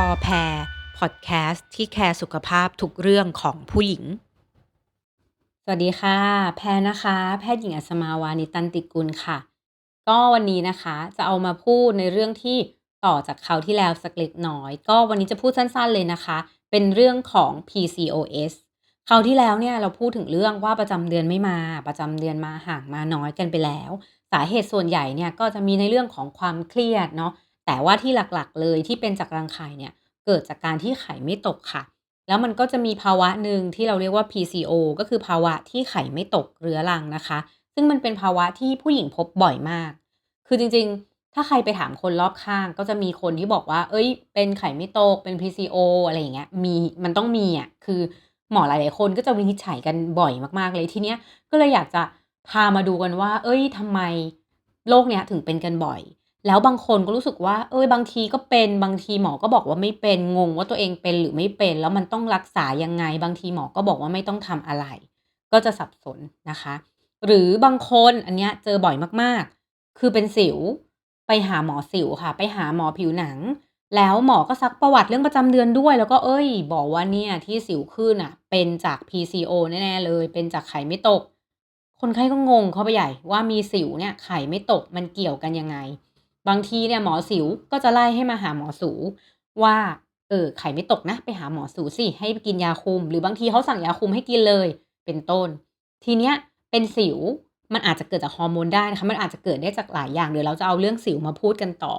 พอแพรพอดแคสต์ที่แคร์สุขภาพทุกเรื่องของผู้หญิง สวัสดีค่ะ แพรนะคะ แพทย์หญิงอัศมาวานิตันติกุลค่ะ ก็วันนี้นะคะจะเอามาพูดในเรื่องที่ต่อจากคราวที่แล้วสักเล็กน้อย ก็วันนี้จะพูดสั้นๆเลยนะคะ เป็นเรื่องของ PCOS คราวที่แล้วเนี่ยเราพูดถึงเรื่องว่าประจำเดือนไม่มา ประจำเดือนมาห่างมาน้อยกันไปแล้ว สาเหตุส่วนใหญ่เนี่ยก็จะมีในเรื่องของความเครียดเนาะ แต่ว่าที่หลักๆ เลยที่เป็นจากรังไข่เนี่ยเกิดจากการที่ไข่ไม่ตกค่ะ แล้วมันก็จะมีภาวะหนึ่งที่เราเรียกว่า PCO ก็คือภาวะที่ไข่ไม่ตกเรื้อรังนะคะ ซึ่งมันเป็นภาวะที่ผู้หญิงพบบ่อยมาก คือจริงๆ ถ้าใครไปถามคนรอบข้าง ก็จะมีคนที่บอกว่า เอ้ย เป็นไข่ไม่ตกเป็น PCO อะไรอย่างเงี้ยมีมันต้องมีอะคือหมอหลายๆคนก็จะวินิจฉัยกันบ่อยมากๆเลยทีเนี้ยก็เลยอยากจะพามาดูกันว่า เอ้ยทำไมโรคเนี้ยถึงเป็นกันบ่อย แล้วบางคนก็รู้สึกว่า เอ้ยบางทีก็เป็นบางทีหมอก็บอกว่าไม่เป็นงงว่าตัวเองเป็นหรือไม่เป็น แล้วมันต้องรักษายังไง บางทีหมอก็บอกว่าไม่ต้องทำอะไร ก็จะสับสนนะคะ หรือบางคนอันเนี้ยเจอบ่อยมากๆ คือเป็นสิวไปหาหมอสิวค่ะ ไปหาหมอผิวหนัง แล้วหมอก็ซักประวัติเรื่องประจำเดือนด้วย แล้วก็เอ้ย บอกว่าเนี่ยที่สิวขึ้นน่ะ เป็นจาก PCO แน่ๆเลย เป็นจากไข่ไม่ตก คนไข้ก็งงเข้าไปใหญ่ว่ามีสิวเนี่ยไข่ไม่ตกมันเกี่ยวกันยังไง บางทีเนี่ยหมอสิวก็จะไล่ให้มาหาหมอสูว่าเออไข่ไม่ตกนะ ไปหาหมอสูสิให้กินยาคุม หรือบางทีเขาสั่งยาคุมให้กินเลยเป็นต้น ทีเนี้ยเป็นสิวมันอาจจะเกิดจากฮอร์โมนได้นะคะมันอาจจะเกิดได้จากหลายอย่างเดี๋ยวเราจะเอาเรื่องสิวมาพูดกันต่อ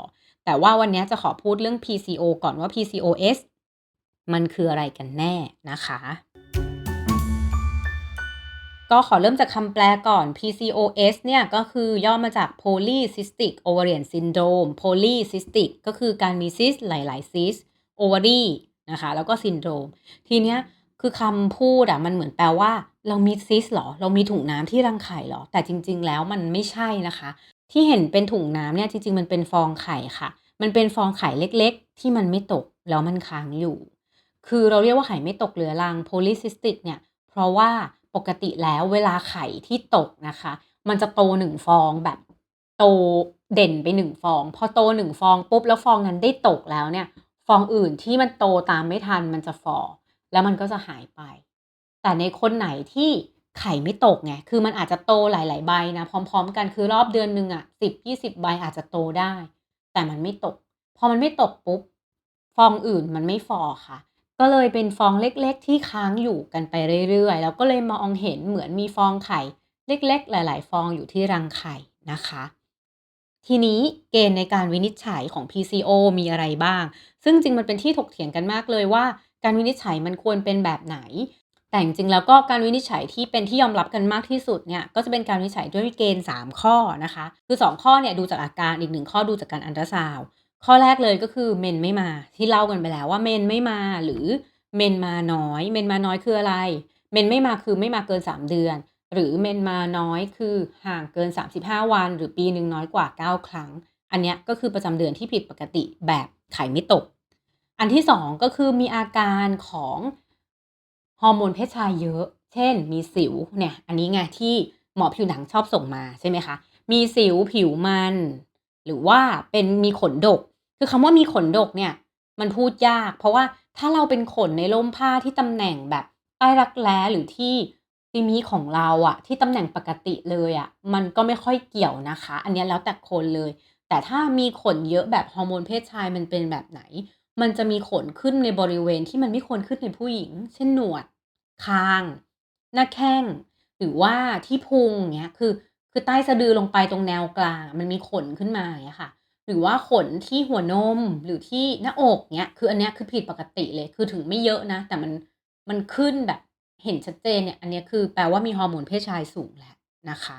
แต่ว่าวันนี้จะขอพูดเรื่อง PCO ก่อนว่า PCOS มันคืออะไรกันแน่นะคะ ก็ขอเริ่มจากคำแปลก่อน PCOS เนี่ยก็คือย่อมาจาก Polycystic Ovarian Syndrome Polycystic ก็คือการมีซิสหลาย ๆ ซิส ovary นะคะ แล้วก็ syndrome ทีเนี้ยคือคำพูดอะมันเหมือนแปลว่า เรามีซิสเหรอ เรามีถุงน้ำที่รังไข่เหรอ แต่จริง ๆ แล้วมันไม่ใช่นะคะ ที่เห็นเป็นถุงน้ำเนี่ยจริง ๆ มันเป็นฟองไข่ค่ะ มันเป็นฟองไข่เล็ก ๆ ที่มันไม่ตกแล้วมันค้างอยู่ คือเราเรียกว่าไข่ไม่ตกเรื้อรัง Polycystic เนี่ย เพราะว่า ปกติแล้วเวลาไข่ที่ตกนะคะ มันจะโต1ฟองแบบโตเด่นไป1ฟอง พอโต1ฟองปุ๊บแล้วฟองนั้นได้ตกแล้วเนี่ย ฟองอื่นที่มันโตตามไม่ทันมันจะฝ่อแล้วมันก็จะหายไป แต่ในคนไหนที่ไข่ไม่ตกไง คือมันอาจจะโตหลาย ๆ ใบนะพร้อม ๆ กันคือรอบเดือนหนึ่งอะ10-20ใบอาจจะโตได้ แต่มันไม่ตก พอมันไม่ตกปุ๊บ ฟองอื่นมันไม่ฝ่อค่ะ ก็เลยเป็นฟองเล็ก ๆ ที่ค้างอยู่กันไปเรื่อย ๆ แล้วก็เลยมองเห็นเหมือนมีฟองไข่เล็ก ๆ หลาย ๆ ฟองอยู่ที่รังไข่นะคะ ทีนี้เกณฑ์ในการวินิจฉัยของ PCO มีอะไรบ้าง ซึ่งจริงมันเป็นที่ถกเถียงกันมากเลยว่า การวินิจฉัยมันควรเป็นแบบไหน แต่จริงแล้วก็การวินิจฉัยที่เป็นที่ยอมรับกันมากที่สุดเนี่ยก็จะเป็นการวินิจฉัยด้วยเกณฑ์ 3 ข้อนะคะ คือ 2 ข้อเนี่ยดูจากอาการอีก1ข้อดูจากการอัลตราซาวด์ ข้อแรกเลยก็คือเมนไม่มาที่เล่ากันไปแล้วว่าเมนไม่มาหรือเมนมาน้อย เมนมาน้อยคืออะไร เมนไม่มาคือไม่มาเกิน 3 เดือน หรือเมนมาน้อยคือห่างเกิน 35 วัน หรือปีหนึ่งน้อยกว่า 9 ครั้ง อันนี้ก็คือประจำเดือนที่ผิดปกติแบบไข่ไม่ตก อันที่ 2 ก็คือมีอาการของฮอร์โมนเพศชายเยอะ เช่น มีสิวเนี่ยอันนี้ไงที่หมอผิวหนังชอบส่งมาใช่ไหมคะ มีสิวผิวมัน หรือว่าเป็นมีขนดก คือคำว่ามีขนดกเนี่ย มันพูดยาก เพราะว่าถ้าเราเป็นขนในร่มผ้าที่ตำแหน่งแบบใต้รักแร้หรือที่ซิมิของเราอะที่ตำแหน่งปกติเลยอะมันก็ไม่ค่อยเกี่ยวนะคะ อันนี้แล้วแต่คนเลย แต่ถ้ามีขนเยอะแบบฮอร์โมนเพศชายมันเป็นแบบไหน มันจะมีขนขึ้นในบริเวณที่มันไม่ควรขึ้นในผู้หญิง เช่นหนวด คาง หน้าแข้ง หรือว่าที่พุงอย่างเงี้ยคือคือใต้สะดือลงไปตรงแนวกลาง มันมีขนขึ้นมาอย่างเงี้ยค่ะ หรือว่าขนที่หัวนมหรือที่หน้าอกเงี้ย คืออันเนี้ยคือผิดปกติเลย คือถึงไม่เยอะนะ แต่มันมันขึ้นแบบเห็นชัดเจนเนี่ย อันเนี้ยคือแปลว่ามีฮอร์โมนเพศชายสูงแล้วนะคะ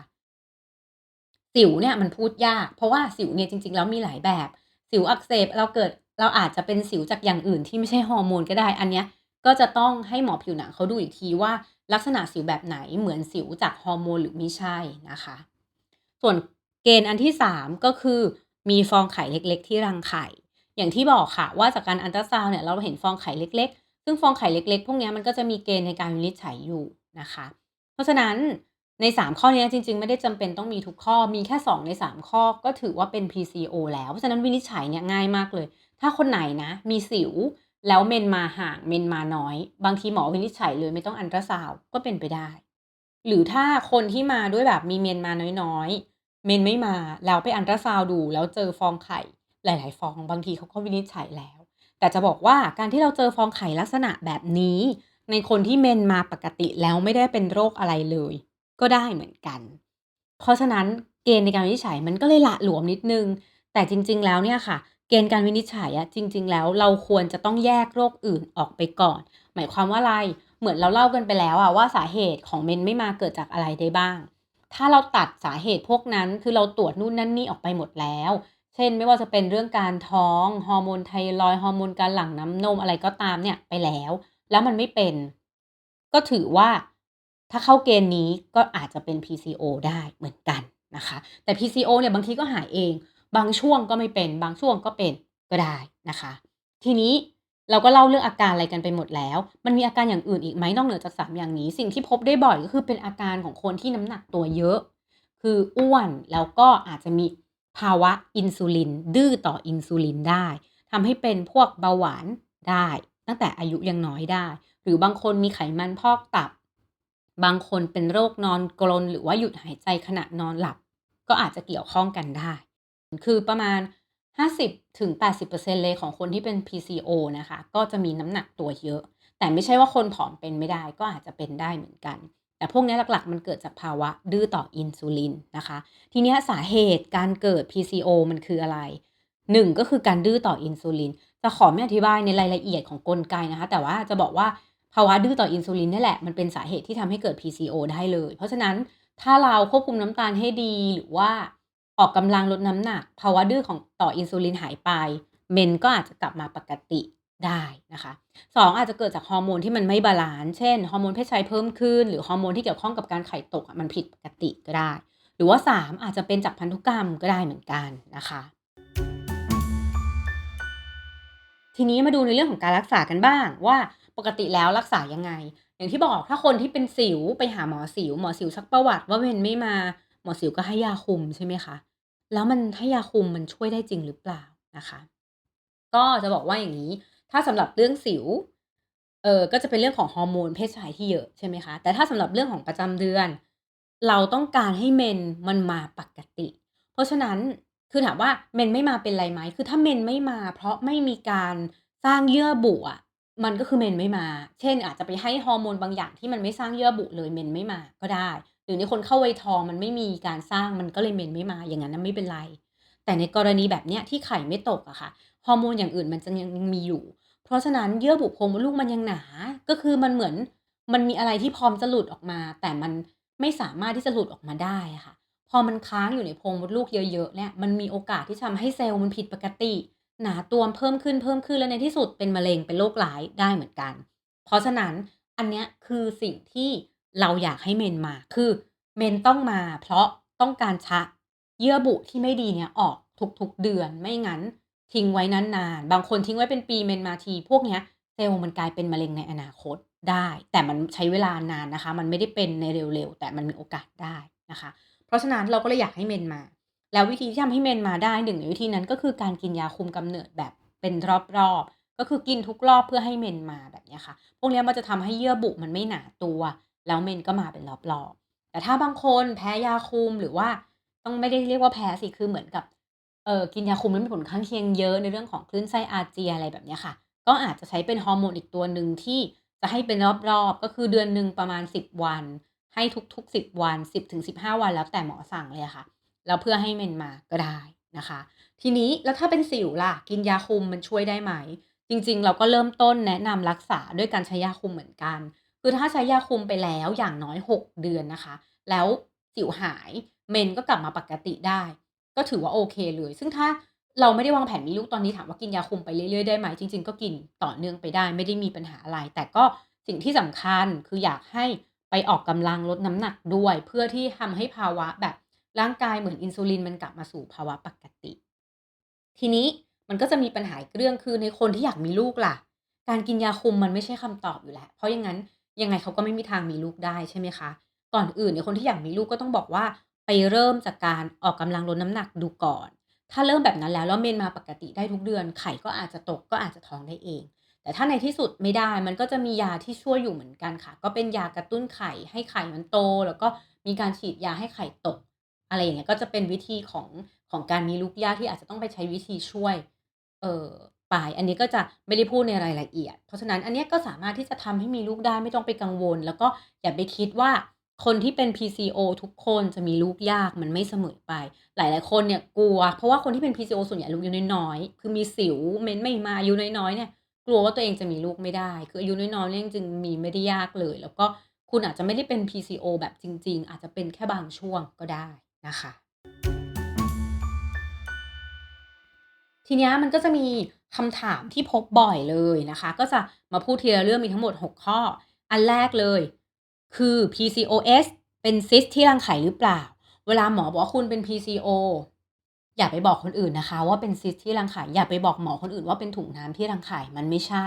สิวเนี่ยมันพูดยาก เพราะว่าสิวเนี่ยจริง ๆ แล้วมีหลายแบบ สิวอักเสบเราเกิดเราอาจจะเป็นสิวจากอย่างอื่นที่ไม่ใช่ฮอร์โมนก็ได้ อันเนี้ยก็จะต้องให้หมอผิวหนังเขาดูอีกทีว่าลักษณะสิวแบบไหนเหมือนสิวจากฮอร์โมนหรือไม่ใช่นะคะ ส่วนเกณฑ์อันที่ 3 ก็คือ มีฟองไข่เล็กๆ ที่รังไข่ อย่างที่บอกค่ะว่าจากการอัลตราซาวเนี่ยเราเห็นฟองไข่เล็ก ๆ ซึ่งฟองไข่เล็ก ๆ พวกนี้มันก็จะมีเกณฑ์ในการวินิจฉัยอยู่นะคะ เพราะฉะนั้นใน 3 ข้อนี้จริง ๆ ไม่ได้จำเป็นต้องมีทุกข้อมีแค่ 2 ใน 3 ข้อก็ถือว่าเป็น PCO แล้วเพราะฉะนั้นวินิจฉัยเนี่ยง่ายมากเลย ถ้าคนไหนนะ มีสิวแล้วเมนมาห่างเมนมาน้อย บางทีหมอวินิจฉัยเลยไม่ต้องอัลตราซาวก็เป็นไปได้ หรือถ้าคนที่มาด้วยแบบมีเมนมาน้อยๆ เมนไม่มา แล้วไปอัลตราซาวดู แล้วเจอฟองไข่ หลาย ๆ ฟองบางทีเขาก็วินิจฉัยแล้ว แต่จะบอกว่าการที่เราเจอฟองไข่ลักษณะแบบนี้ ในคนที่เมนมาปกติแล้วไม่ได้เป็นโรคอะไรเลย ก็ได้เหมือนกัน เพราะฉะนั้นเกณฑ์ในการวินิจฉัยมันก็เลยละหลวมนิดนึง แต่จริง ๆ แล้วเนี่ยค่ะ เกณฑ์การวินิจฉัยอะจริง ๆ แล้วเราควรจะต้องแยกโรคอื่นออกไปก่อน หมายความว่าอะไรเหมือนเราเล่ากันไปแล้วอะว่าสาเหตุของเมนไม่มาเกิดจากอะไรได้บ้าง ถ้าเราตัดสาเหตุพวกนั้นคือเราตรวจนู่นนั่นนี่ออกไปหมดแล้ว เช่น ไม่ว่าจะเป็นเรื่องการท้องฮอร์โมนไทรอยฮอร์โมนการหลั่งน้ำนมอะไรก็ตามเนี่ยไปแล้ว แล้วมันไม่เป็น ก็ถือว่าถ้าเข้าเกณฑ์นี้ก็อาจจะเป็น PCO ได้เหมือนกันนะคะ แต่ PCO เนี่ยบางทีก็หายเอง บางช่วงก็ไม่เป็น บางช่วงก็เป็นก็ได้นะคะ ทีนี้ เราก็เล่าเรื่องอาการอะไรกันไปหมดแล้ว มันมีอาการอย่างอื่นอีกไหมนอกเหนือจาก3อย่างนี้ สิ่งที่พบได้บ่อยก็คือเป็นอาการของคนที่น้ำหนักตัวเยอะ คืออ้วนแล้วก็อาจจะมีภาวะอินซูลิน ดื้อต่ออินซูลินได้ทำให้เป็นพวกเบาหวานได้ ตั้งแต่อายุยังน้อยได้ หรือบางคนมีไขมันพอกตับ บางคนเป็นโรคนอนกรนหรือว่าหยุดหายใจขณะนอนหลับ ก็อาจจะเกี่ยวข้องกันได้ คือประมาณ 50-80%เลยของคนที่เป็น PCO นะคะ ก็จะมีน้ำหนักตัวเยอะ แต่ไม่ใช่ว่าคนผอมเป็นไม่ได้ก็อาจจะเป็นได้เหมือนกัน แต่พวกนี้หลักๆ มันเกิดจากภาวะดื้อต่ออินซูลินนะคะ ทีนี้สาเหตุการเกิด PCO มันคืออะไร 1 ก็คือการดื้อต่ออินซูลิน จะขอไม่อธิบายในรายละเอียดของกลไกนะคะ แต่ว่าจะบอกว่าภาวะดื้อต่ออินซูลินนี่แหละมันเป็นสาเหตุที่ทำให้เกิด PCO ได้เลย เพราะฉะนั้นถ้าเราควบคุมน้ำตาลให้ดีหรือว่า ออกกำลังลดน้ำหนักภาวะดื้อของต่ออินซูลินหายไป เมนก็อาจจะกลับมาปกติได้นะคะ2ออาจจะเกิดจากฮอร์โมนที่มันไม่บาลานซ์เช่นฮอร์โมนเพศชายเพิ่มขึ้น หรือฮอร์โมนที่เกี่ยวข้องกับการไข่ตกอะมันผิดปกติก็ได้ หรือว่า 3 อาจจะเป็นจากพันธุกรรมก็ได้เหมือนกันนะคะทีนี้มาดูในเรื่องของการรักษากันบ้างว่าปกติแล้วรักษายังไง อย่างที่บอกถ้าคนที่เป็นสิวไปหาหมอสิว หมอสิวซักประวัติว่าเมนไม่มา มอสิวก็ให้ยาคุมใช่ไหมคะ แล้วมันให้ยาคุมมันช่วยได้จริงหรือเปล่านะคะ ก็จะบอกว่าอย่างนี้ ถ้าสำหรับเรื่องสิว เออก็จะเป็นเรื่องของฮอร์โมนเพศชายที่เยอะใช่ไหมคะ แต่ถ้าสำหรับเรื่องของประจำเดือน เราต้องการให้เมนมันมาปกติ เพราะฉะนั้นคือถามว่าเมนไม่มาเป็นไรไหม คือถ้าเมนไม่มา เพราะไม่มีการสร้างเยื่อบุอะมันก็คือเมนไม่มา เช่น อาจจะไปให้ฮอร์โมนบางอย่างที่มันไม่สร้างเยื่อบุเลยเมนไม่มาก็ได้ หรือในคนเข้าไวทองมันไม่มีการสร้างมันก็เลยเมนไม่มาอย่างนั้นไม่เป็นไร แต่ในกรณีแบบเนี้ยที่ไข่ไม่ตกอะค่ะฮอร์โมนอย่างอื่นมันจะยังมีอยู่ เพราะฉะนั้นเยื่อบุโพรงมดลูกมันยังหนา ก็คือมันเหมือนมันมีอะไรที่พร้อมจะหลุดออกมา แต่มันไม่สามารถที่จะหลุดออกมาได้ะค่ะ พอมันค้างอยู่ในโพรงมดลูกเยอะๆเนี่ยมันมีโอกาสที่จะทำให้เซลล์มันผิดปกติ หนาตัวเพิ่มขึ้นเพิ่มขึ้นแล้วในที่สุดเป็นมะเร็งเป็นโรคร้ายได้เหมือนกัน เพราะฉะนั้นอันเนี้ยคือสิ่งที่ เราอยากให้เมนมา คือเมนต้องมา เพราะต้องการชักเยื่อบุที่ไม่ดีเนี่ยออกทุกๆเดือน ไม่งั้นทิ้งไว้นานๆ บางคนทิ้งไว้เป็นปีเมนมาที พวกเนี้ยเซลล์มันกลายเป็นมะเร็งในอนาคตได้ แต่มันใช้เวลานานนะคะ มันไม่ได้เป็นในเร็วๆ แต่มันมีโอกาสได้นะคะ เพราะฉะนั้นเราก็เลยอยากให้เมนมา แล้ววิธีที่ทำให้เมนมาได้หนึ่งในวิธีนั้นก็คือการกินยาคุมกำเนิดแบบเป็นรอบๆ ก็คือกินทุกรอบเพื่อให้เมนมาแบบนี้ค่ะ พวกนี้มันจะทำให้เยื่อบุมันไม่หนาตัว แล้วเมนก็มาเป็นรอบๆแต่ถ้าบางคนแพ้ยาคุมหรือว่าต้องไม่ได้เรียกว่าแพ้สิคือเหมือนกับเออกินยาคุมแล้วมีผลข้างเคียงเยอะในเรื่องของคลื่นไส้อาเจียอะไรแบบนี้ค่ะ ก็อาจจะใช้เป็นฮอร์โมนอีกตัวหนึ่งที่จะให้เป็นรอบๆ ก็คือเดือนหนึ่งประมาณ 10 วัน ให้ทุกๆ 10 วัน 10-15 วันแล้วแต่หมอสั่งเลยค่ะแล้วเพื่อให้เมนมาก็ได้นะคะ ทีนี้แล้วถ้าเป็นสิวล่ะ กินยาคุมมันช่วยได้ไหม จริงๆ เราก็เริ่มต้นแนะนำรักษาด้วยการใช้ยาคุมเหมือนกัน คือถ้าใช้ยาคุมไปแล้วอย่างน้อย 6 เดือนนะคะ แล้วสิวหายเมนก็กลับมาปกติได้ ก็ถือว่าโอเคเลย ซึ่งถ้าเราไม่ได้วางแผนมีลูกตอนนี้ถามว่ากินยาคุมไปเรื่อยๆได้ไหมจริง ๆ ก็กินต่อเนื่องไปได้ ไม่ได้มีปัญหาอะไร แต่ก็สิ่งที่สำคัญคืออยากให้ไปออกกำลังลดน้ำหนักด้วย เพื่อที่ทำให้ภาวะแบบร่างกายเหมือนอินซูลินมันกลับมาสู่ภาวะปกติ ทีนี้มันก็จะมีปัญหาเรื่องคือในคนที่อยากมีลูกล่ะ การกินยาคุมมันไม่ใช่คำตอบอยู่แล้ว เพราะอย่างงั้น ยังไงเขาก็ไม่มีทางมีลูกได้ใช่ไหมคะ ก่อนอื่นในคนที่อยากมีลูกก็ต้องบอกว่าไปเริ่มจากการออกกำลังลดน้ำหนักดูก่อน ถ้าเริ่มแบบนั้นแล้วแล้วเมนมาปกติได้ทุกเดือนไข่ก็อาจจะตกก็อาจจะท้องได้เอง แต่ถ้าในที่สุดไม่ได้มันก็จะมียาที่ช่วยอยู่เหมือนกันค่ะ ก็เป็นยากระตุ้นไข่ให้ไข่มันโต แล้วก็มีการฉีดยาให้ไข่ตก อะไรอย่างเงี้ยก็จะเป็นวิธีของของการมีลูกยากที่อาจจะต้องไปใช้วิธีช่วย เอ่อ ไป อันนี้ก็จะไม่ได้พูดในรายละเอียด เพราะฉะนั้นอันนี้ก็สามารถที่จะทำให้มีลูกได้ไม่ต้องไปกังวล แล้วก็อย่าไปคิดว่าคนที่เป็น PCO ทุกคนจะมีลูกยากมันไม่เสมอไป หลาย ๆ คนเนี่ยกลัว เพราะว่าคนที่เป็น PCO ส่วนใหญ่ลูกอายุน้อยๆคือมีสิวเมนไม่มาอายุน้อยๆเนี่ยกลัวว่าตัวเองจะมีลูกไม่ได้ คืออายุน้อยๆเนี่ยจริงมีไม่ได้ยากเลย แล้วก็คุณอาจจะไม่ได้เป็น PCO แบบจริง ๆ อาจจะเป็นแค่บางช่วงก็ได้นะคะ ทีนี้มันก็จะมีคำถามที่พบบ่อยเลยนะคะ ก็จะมาพูดทีละเรื่องมีทั้งหมด 6 ข้อ อันแรกเลย คือ PCOS เป็นซิสที่รังไข่หรือเปล่า?เวลาหมอบอกว่าคุณเป็น PCO อย่าไปบอกคนอื่นนะคะ ว่าเป็นซิสที่รังไข่อย่าไปบอกหมอคนอื่นว่าเป็นถุงน้ำที่รังไข่มันไม่ใช่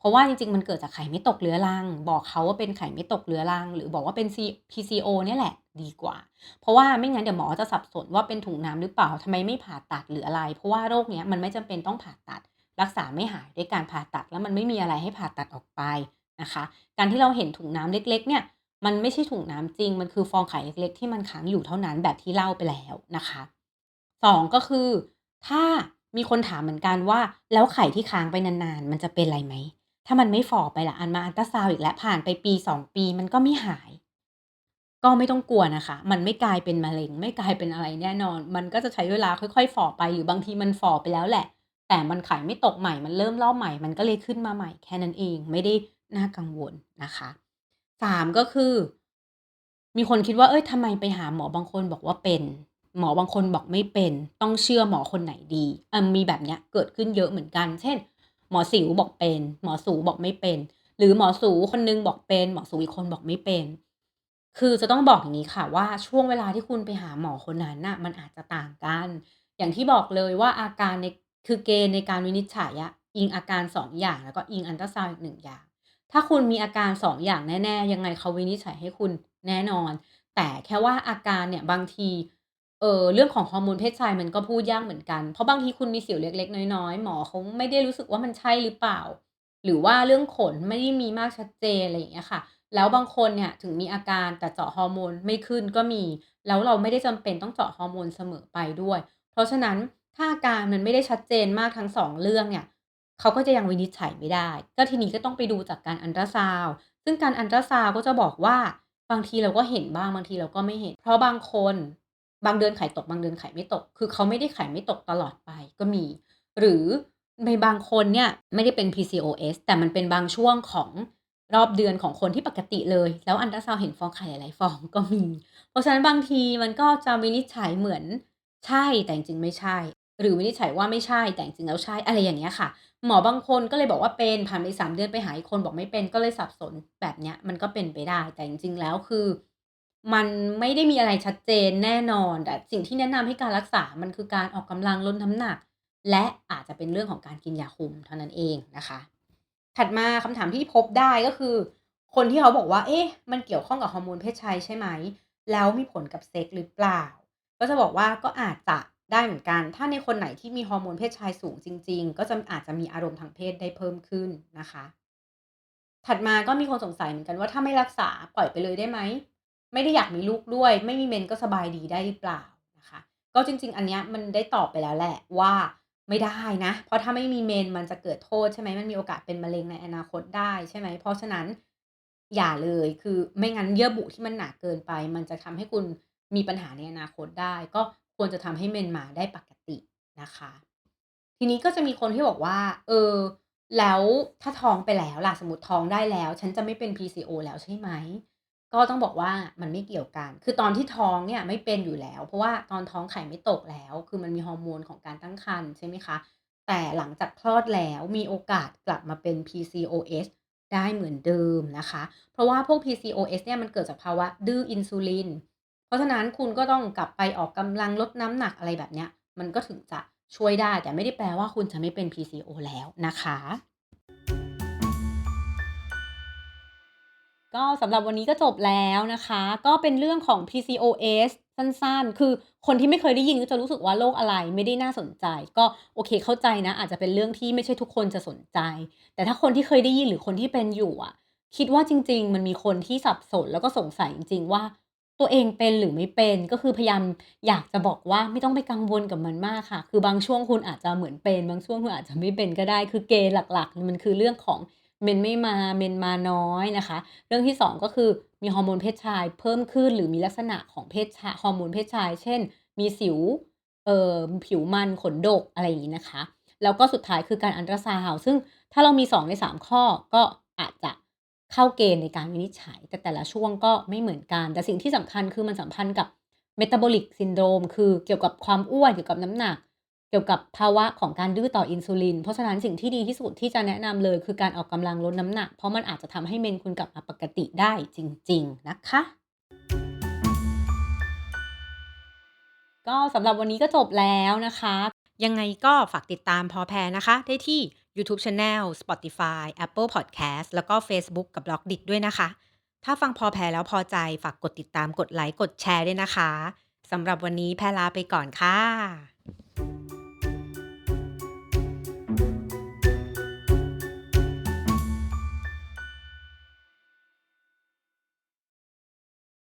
เพราะว่าจริงๆ มันเกิดจากไข่ไม่ตกเรื้อรัง บอกเขาว่าเป็นไข่ไม่ตกเรื้อรัง หรือบอกว่าเป็นซี PCO เนี่ยแหละดีกว่า เพราะว่าไม่งั้นเดี๋ยวหมอจะสับสนว่าเป็นถุงน้ำหรือเปล่าทำไมไม่ผ่าตัดหรืออะไร เพราะว่าโรคเนี้ยมันไม่จำเป็นต้องผ่าตัด รักษาไม่หายด้วยการผ่าตัดแล้วมันไม่มีอะไรให้ผ่าตัดออกไปนะคะ การที่เราเห็นถุงน้ำเล็ก ๆ เนี่ยมันไม่ใช่ถุงน้ำจริง มันคือฟองไข่เล็ก ๆ ที่มันค้างอยู่เท่านั้นแบบที่เล่าไปแล้วนะคะ2ก็คือ ถ้ามีคนถามเหมือนกันว่า แล้วไข่ที่ค้างไปนานๆ มันจะเป็นอะไรไหม? ถ้ามันไม่ฝ่อไปล่ะอันมาอัลตราซาวอีกแล้วผ่านไปปี 2 ปีมันก็ไม่หาย ก็ไม่ต้องกลัวนะคะ มันไม่กลายเป็นมะเร็ง ไม่กลายเป็นอะไรแน่นอน มันก็จะใช้เวลาค่อยๆฝ่อไปหรือบางทีมันฝ่อไปแล้วแหละ แต่มันไข่ไม่ตกใหม่มันเริ่มรอบใหม่ มันก็เลยขึ้นมาใหม่แค่นั้นเองไม่ได้น่ากังวลนะคะ3ก็คือ มีคนคิดว่าเฮ้ยทำไมไปหาหมอบางคนบอกว่าเป็น หมอบางคนบอกไม่เป็น ต้องเชื่อหมอคนไหนดี?อามีแบบเนี้ยเกิดขึ้นเยอะเหมือนกัน เช่น หมอสิวบอกเป็น หมอสูบอกไม่เป็น หรือหมอสูคนหนึ่งบอกเป็น หมอสูอีกคนบอกไม่เป็น คือจะต้องบอกอย่างงี้ค่ะว่าช่วงเวลาที่คุณไปหาหมอคนนั้นน่ะมันอาจจะต่างกัน อย่างที่บอกเลยว่าอาการในคือเกณฑ์ในการวินิจฉัยอะอิงอาการ 2 อย่างแล้วก็อิงอัลตราซาวอีก1อย่าง ถ้าคุณมีอาการ 2 อย่างแน่ ๆ ยังไงเขาวินิจฉัยให้คุณแน่นอน แต่แค่ว่าอาการเนี่ยบางที เออเรื่องของฮอร์โมนเพศชายมันก็พูดยากเหมือนกัน เพราะบางทีคุณมีสิวเล็กๆ น้อยๆ หมอเขาไม่ได้รู้สึกว่ามันใช่หรือเปล่า หรือว่าเรื่องขนไม่ได้มีมากชัดเจนอะไรอย่างเงี้ยค่ะ แล้วบางคนเนี่ยถึงมีอาการแต่เจาะฮอร์โมนไม่ขึ้นก็มี แล้วเราไม่ได้จำเป็นต้องเจาะฮอร์โมนเสมอไปด้วย เพราะฉะนั้นถ้าอาการมันไม่ได้ชัดเจนมากทั้ง2เรื่องเนี่ยเขาก็จะยังวินิจฉัยไม่ได้ ก็ทีนี้ก็ต้องไปดูจากการอัลตราซาวด์ซึ่งการอัลตราซาวด์ก็จะบอกว่าบางทีเราก็เห็นบ้างบางทีเราก็ไม่เห็น เพราะบางคน บางเดือนไข่ตกบางเดือนไข่ไม่ตก คือเขาไม่ได้ไข่ไม่ตกตลอดไปก็มี หรือในบางคนเนี่ยไม่ได้เป็น PCOS แต่มันเป็นบางช่วงของรอบเดือนของคนที่ปกติเลย แล้วอัลตราซาวเห็นฟองไข่หลายๆฟองก็มี เพราะฉะนั้นบางทีมันก็จะวินิจฉัยเหมือนใช่แต่จริงไม่ใช่ หรือวินิจฉัยว่าไม่ใช่แต่จริงแล้วใช่อะไรอย่างเงี้ยค่ะ หมอบางคนก็เลยบอกว่าเป็นผ่านไป3เดือนไปหาอีกคนบอกไม่เป็นก็เลยสับสนแบบเนี้ยมันก็เป็นไปได้แต่จริงๆแล้วคือ มันไม่ได้มีอะไรชัดเจนแน่นอน แต่สิ่งที่แนะนำให้การรักษา มันคือการออกกำลังลดน้ำหนัก และอาจจะเป็นเรื่องของการกินยาคุมเท่านั้นเองนะคะ ถัดมาคำถามที่พบได้ก็คือ คนที่เขาบอกว่า เอ๊ะ มันเกี่ยวข้องกับฮอร์โมนเพศชายใช่ไหม?แล้วมีผลกับเซ็กส์หรือเปล่า?ก็จะบอกว่าก็อาจจะได้เหมือนกัน ถ้าในคนไหนที่มีฮอร์โมนเพศชายสูงจริง ๆ ก็จะอาจจะมีอารมณ์ทางเพศได้เพิ่มขึ้นนะคะ ถัดมาก็มีคนสงสัยเหมือนกันว่าถ้าไม่รักษาปล่อยไปเลยได้ไหม? ไม่ได้อยากมีลูกด้วย ไม่มีเมนก็สบายดีได้หรือเปล่า?นะคะ ก็จริง ๆ อันเนี้ยมันได้ตอบไปแล้วแหละว่าไม่ได้นะ เพราะถ้าไม่มีเมนมันจะเกิดโทษใช่ไหม?มันมีโอกาสเป็นมะเร็งในอนาคตได้ใช่ไหม?เพราะฉะนั้นอย่าเลยคือไม่งั้นเยื่อบุที่มันหนาเกินไป มันจะทำให้คุณมีปัญหาในอนาคตได้ ก็ควรจะทำให้เมนมาได้ปกตินะคะ ทีนี้ก็จะมีคนที่บอกว่า เออ แล้วถ้าท้องไปแล้วล่ะสมมติท้องได้แล้ว ฉันจะไม่เป็น PCO แล้วใช่ไหม? ก็ต้องบอกว่ามันไม่เกี่ยวกัน คือตอนที่ท้องเนี่ยไม่เป็นอยู่แล้ว เพราะว่าตอนท้องไข่ไม่ตกแล้ว คือมันมีฮอร์โมนของการตั้งครรภ์ใช่ไหมคะ แต่หลังจากคลอดแล้วมีโอกาสกลับมาเป็น PCOS ได้เหมือนเดิมนะคะ เพราะว่าพวก PCOS เนี่ยมันเกิดจากภาวะดื้ออินซูลิน เพราะฉะนั้นคุณก็ต้องกลับไปออกกำลังลดน้ำหนักอะไรแบบเนี้ย มันก็ถึงจะช่วยได้ แต่ไม่ได้แปลว่าคุณจะไม่เป็น PCO แล้วนะคะ ก็สำหรับวันนี้ก็จบแล้วนะคะ ก็เป็นเรื่องของ PCOS สั้นๆ คือคนที่ไม่เคยได้ยินก็จะรู้สึกว่าโรคอะไรไม่ได้น่าสนใจ ก็โอเคเข้าใจนะ อาจจะเป็นเรื่องที่ไม่ใช่ทุกคนจะสนใจ แต่ถ้าคนที่เคยได้ยินหรือคนที่เป็นอยู่อะ คิดว่าจริง ๆ มันมีคนที่สับสนแล้วก็สงสัยจริง ๆ ว่าตัวเองเป็นหรือไม่เป็นก็คือพยายามอยากจะบอกว่าไม่ต้องไปกังวลกับมันมากค่ะ คือบางช่วงคุณอาจจะเหมือนเป็น บางช่วงคุณอาจจะไม่เป็นก็ได้ คือเกณฑ์หลักๆ มันคือเรื่องของ เมนไม่มาเมนมาน้อยนะคะ เรื่องที่ 2 ก็คือมีฮอร์โมนเพศชายเพิ่มขึ้นหรือมีลักษณะของเพศชายฮอร์โมนเพศชาย เช่น มีสิวเอ่อผิวมันขนดกอะไรอย่างงี้นะคะ แล้วก็สุดท้ายคือการอัลตราซาวซึ่งถ้าเรามี 2 ใน 3 ข้อก็อาจจะเข้าเกณฑ์ในการวินิจฉัย แต่แต่ละช่วงก็ไม่เหมือนกัน แต่สิ่งที่สำคัญคือมันสัมพันธ์กับ metabolic syndrome คือเกี่ยวกับความอ้วนเกี่ยวกับน้ำหนัก เกี่ยวกับภาวะของการดื้อต่ออินซูลิน เพราะฉะนั้นสิ่งที่ดีที่สุดที่จะแนะนำเลย คือการออกกำลังลดน้ำหนัก เพราะมันอาจจะทำให้เมนคุณกลับมาปกติได้จริง ๆ นะคะ ก็สำหรับวันนี้ก็จบแล้วนะคะ ยังไงก็ฝากติดตามพอแพรนะคะ ได้ที่ยูทูบ Channel Spotify Apple Podcast แล้วก็เฟซบุ๊กกับ Blockdit ด้วยนะคะ ถ้าฟังพอแพรแล้วพอใจฝากกดติดตามกดไลก์กดแชร์ด้วยนะคะสำหรับวันนี้แพรลาไปก่อนค่ะ